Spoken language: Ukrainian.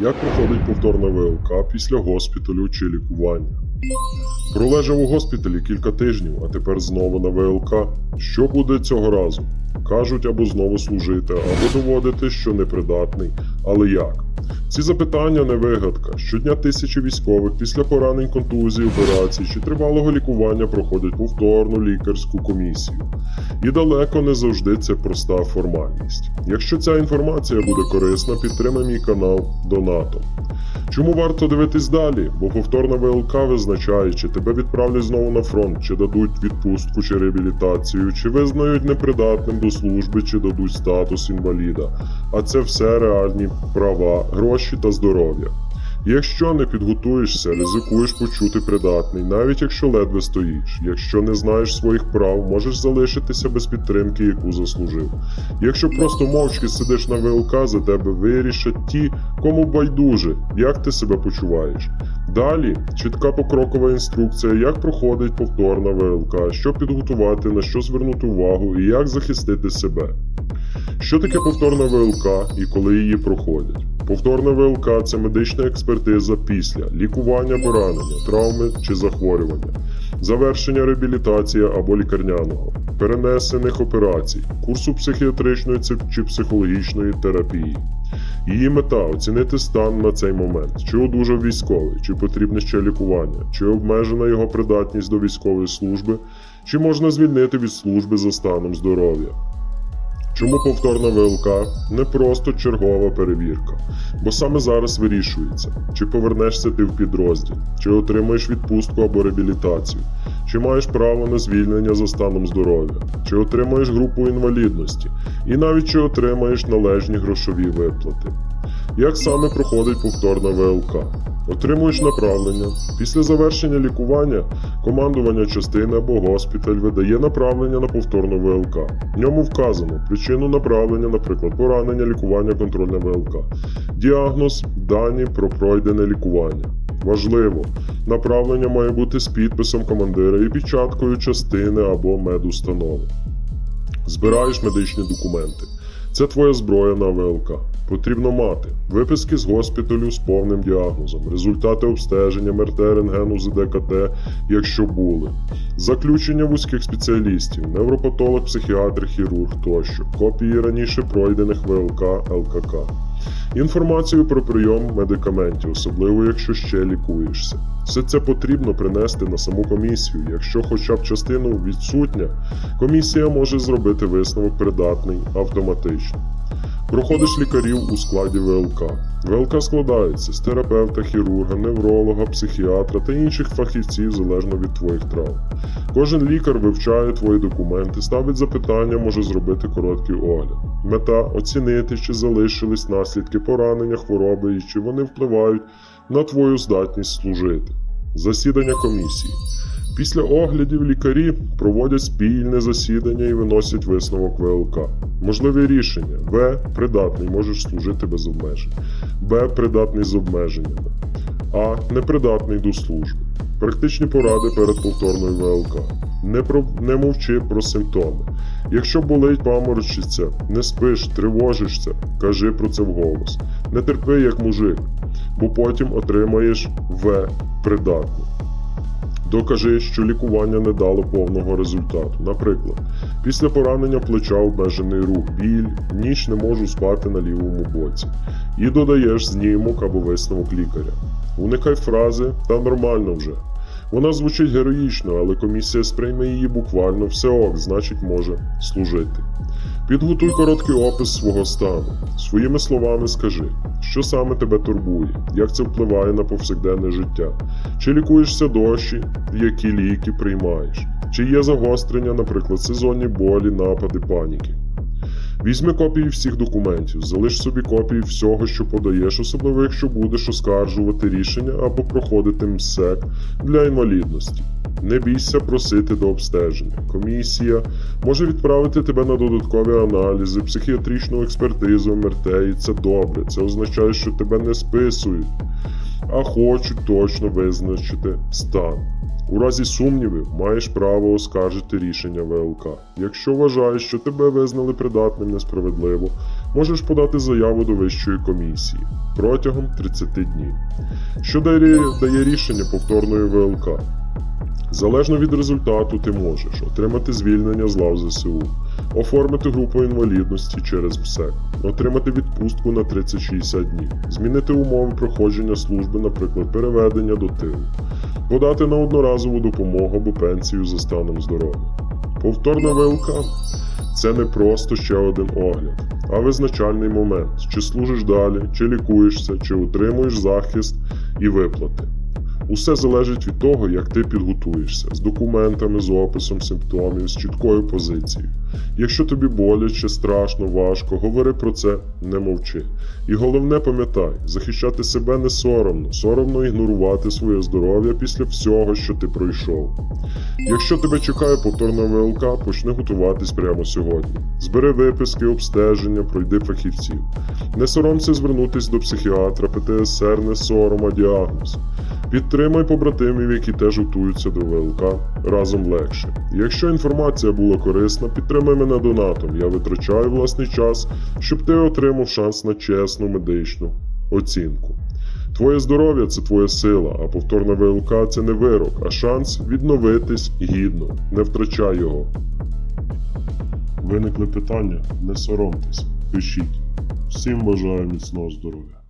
Як проходить повторна ВЛК після госпіталю чи лікування? Пролежав у госпіталі кілька тижнів, а тепер знову на ВЛК. Що буде цього разу? Кажуть або знову служити, або доводити, що непридатний. Але як? Ці запитання не вигадка. Щодня тисячі військових після поранень, контузій, операцій чи тривалого лікування проходять повторну лікарську комісію. І далеко не завжди це проста формальність. Якщо ця інформація буде корисна, підтримай мій канал донатом. Чому варто дивитись далі? Бо повторна ВЛК визначає, чи тебе відправлять знову на фронт, чи дадуть відпустку чи реабілітацію, чи визнають непридатним до служби, чи дадуть статус інваліда. А це все реальні права, гроші та здоров'я. Якщо не підготуєшся, ризикуєш почути придатний, навіть якщо ледве стоїш. Якщо не знаєш своїх прав, можеш залишитися без підтримки, яку заслужив. Якщо просто мовчки сидиш на ВЛК, за тебе вирішать ті, кому байдуже, як ти себе почуваєш. Далі чітка покрокова інструкція, як проходить повторна ВЛК, що підготувати, на що звернути увагу і як захистити себе. Що таке повторна ВЛК і коли її проходять? Повторна ВЛК це медична експертиза після лікування поранення, травми чи захворювання, завершення реабілітації або лікарняного, перенесених операцій, курсу психіатричної чи психологічної терапії. Її мета оцінити стан на цей момент, чи одужав військовий, чи потрібне ще лікування, чи обмежена його придатність до військової служби, чи можна звільнити від служби за станом здоров'я. Чому повторна ВЛК не просто чергова перевірка, бо саме зараз вирішується, чи повернешся ти в підрозділ, чи отримаєш відпустку або реабілітацію, чи маєш право на звільнення за станом здоров'я, чи отримаєш групу інвалідності, і навіть чи отримаєш належні грошові виплати. Як саме проходить повторна ВЛК? Отримуєш направлення. Після завершення лікування командування частини або госпіталь видає направлення на повторну ВЛК. В ньому вказано причину направлення, наприклад, поранення, лікування, контрольна ВЛК, діагноз, дані про пройдене лікування. Важливо, направлення має бути з підписом командира і печаткою частини або медустанови. Збираєш медичні документи. Це твоя зброя на ВЛК. Потрібно мати. Виписки з госпіталю з повним діагнозом, результати обстеження МРТ, рентгену, ЗДКТ, якщо були, заключення вузьких спеціалістів, невропатолог, психіатр, хірург тощо, копії раніше пройдених ВЛК, ЛКК. Інформацію про прийом медикаментів, особливо якщо ще лікуєшся. Все це потрібно принести на саму комісію. Якщо хоча б частину відсутня, комісія може зробити висновок придатний автоматично. Проходиш лікарів у складі ВЛК. ВЛК складається з терапевта, хірурга, невролога, психіатра та інших фахівців залежно від твоїх травм. Кожен лікар вивчає твої документи, ставить запитання, може зробити короткий огляд. Мета оцінити, чи залишились наслідки поранення, хвороби і чи вони впливають на твою здатність служити. Засідання комісії. Після оглядів лікарі проводять спільне засідання і виносять висновок ВЛК. Можливі рішення: В. Придатний, можеш служити без обмежень. Б. Придатний з обмеженнями. А. Непридатний до служби. Практичні поради перед повторною ВЛК. Не, про, не мовчи про симптоми. Якщо болить, паморочиться, не спиш, тривожишся, кажи про це вголос. Не терпи як мужик, бо потім отримаєш В. Придатний. Докажи, що лікування не дало повного результату. Наприклад, після поранення плеча обмежений рух, біль, ніч не можу спати на лівому боці. І додаєш знімок або висновок лікаря. Уникай фрази та нормально вже. Вона звучить героїчно, але комісія сприйме її буквально все ок, значить може служити. Підготуй короткий опис свого стану. Своїми словами скажи, що саме тебе турбує, як це впливає на повсякденне життя, чи лікуєшся дощі, які ліки приймаєш, чи є загострення, наприклад, сезонні болі, напади паніки. Візьми копії всіх документів, залиш собі копії всього, що подаєш, особливо якщо будеш оскаржувати рішення або проходити МСЕК для інвалідності. Не бійся просити до обстеження. Комісія може відправити тебе на додаткові аналізи, психіатричну експертизу, МРТ, і це добре. Це означає, що тебе не списують, а хочуть точно визначити стан. У разі сумнівів маєш право оскаржити рішення ВЛК. Якщо вважаєш, що тебе визнали придатним несправедливо, можеш подати заяву до вищої комісії протягом 30 днів, що дає, рішення повторної ВЛК. Залежно від результату, ти можеш отримати звільнення з лав ЗСУ, оформити групу інвалідності через МСЕК, отримати відпустку на 30-60 днів, змінити умови проходження служби, наприклад, переведення до тилу, подати на одноразову допомогу або пенсію за станом здоров'я. Повторна ВЛК це не просто ще один огляд, а визначальний момент, чи служиш далі, чи лікуєшся, чи отримуєш захист і виплати. Усе залежить від того, як ти підготуєшся з документами, з описом симптомів, з чіткою позицією. Якщо тобі боляче, страшно, важко, говори про це, не мовчи. І головне пам'ятай, захищати себе не соромно, соромно ігнорувати своє здоров'я після всього, що ти пройшов. Якщо тебе чекає повторна ВЛК, почни готуватись прямо сьогодні. Збери виписки, обстеження, пройди фахівців. Не соромся звернутись до психіатра, ПТСР, не сором, а діагноз. Підтримай побратимів, які теж готуються до ВЛК разом легше. Якщо інформація була корисна, підтримай мене донатом. Я витрачаю власний час, щоб ти отримав шанс на чесну медичну оцінку. Твоє здоров'я це твоя сила, а повторна ВЛК це не вирок, а шанс відновитись гідно. Не втрачай його. Виникли питання? Не соромтеся, пишіть. Всім бажаю міцного здоров'я.